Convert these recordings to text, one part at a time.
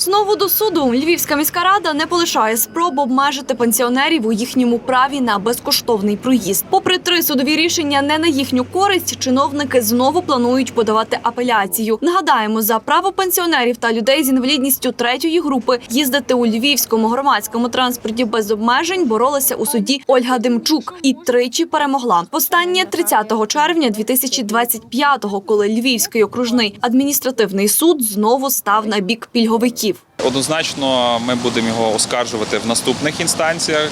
Знову до суду Львівська міська рада не полишає спроб обмежити пенсіонерів у їхньому праві на безкоштовний проїзд. Попри три судові рішення не на їхню користь, чиновники знову планують подавати апеляцію. Нагадаємо, за право пенсіонерів та людей з інвалідністю третьої групи їздити у львівському громадському транспорті без обмежень боролася у суді Ольга Демчук і тричі перемогла. Востаннє 30 червня 2025-го, коли Львівський окружний адміністративний суд знову став на бік пільговиків. Однозначно, ми будемо його оскаржувати в наступних інстанціях.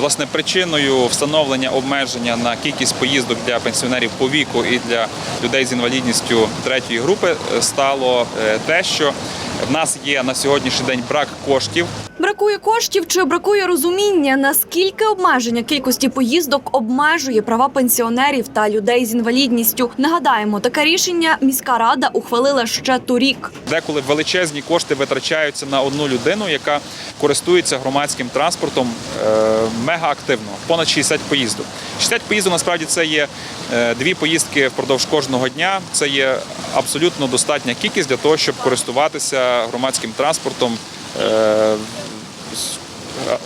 Власне, причиною встановлення обмеження на кількість поїздок для пенсіонерів по віку і для людей з інвалідністю третьої групи стало е, те, що в нас є на сьогоднішній день брак коштів Бракує коштів чи бракує розуміння, наскільки обмеження кількості поїздок обмежує права пенсіонерів та людей з інвалідністю. Нагадаємо, таке рішення міська рада ухвалила ще торік. Деколи величезні кошти витрачаються на одну людину, яка користується громадським транспортом е, мега активно, понад 60 поїздок. 60 поїздок насправді це є е, дві поїздки впродовж кожного дня. Це є абсолютно достатня кількість для того, щоб користуватися громадським транспортом е,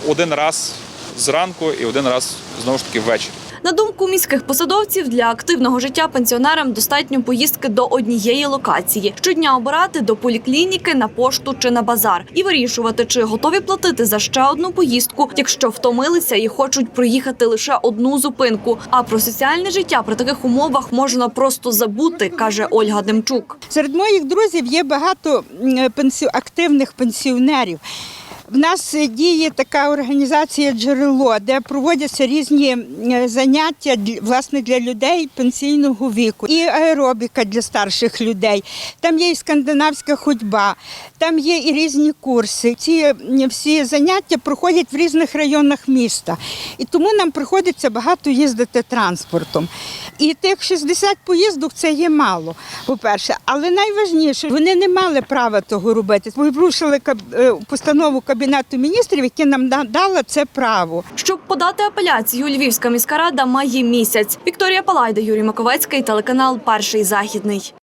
один раз зранку і один раз знову ж таки ввечері. На думку міських посадовців, для активного життя пенсіонерам достатньо поїздки до однієї локації щодня обирати до поліклініки, на пошту чи на базар і вирішувати, чи готові платити за ще одну поїздку, якщо втомилися і хочуть проїхати лише одну зупинку. А про соціальне життя при таких умовах можна просто забути, каже Ольга Демчук. Серед моїх друзів є багато активних пенсіонерів. В нас е, діє така організація джерело, де проводяться різні е, заняття власне для людей пенсійного віку, і аеробіка для старших людей. Там є і скандинавська ходьба, там є і різні курси. Ці всі заняття проходять в різних районах міста. І тому нам приходиться багато їздити транспортом. І тих 60 поїздок це є мало, по-перше. Але найважніше, вони не мали права того робити. Каб- е, постанову Кабінету міністрів, яке нам надало це право. Щоб подати апеляцію, Львівська міська рада має місяць. Вікторія Палайда, Юрій Маковецький, телеканал Перший західний.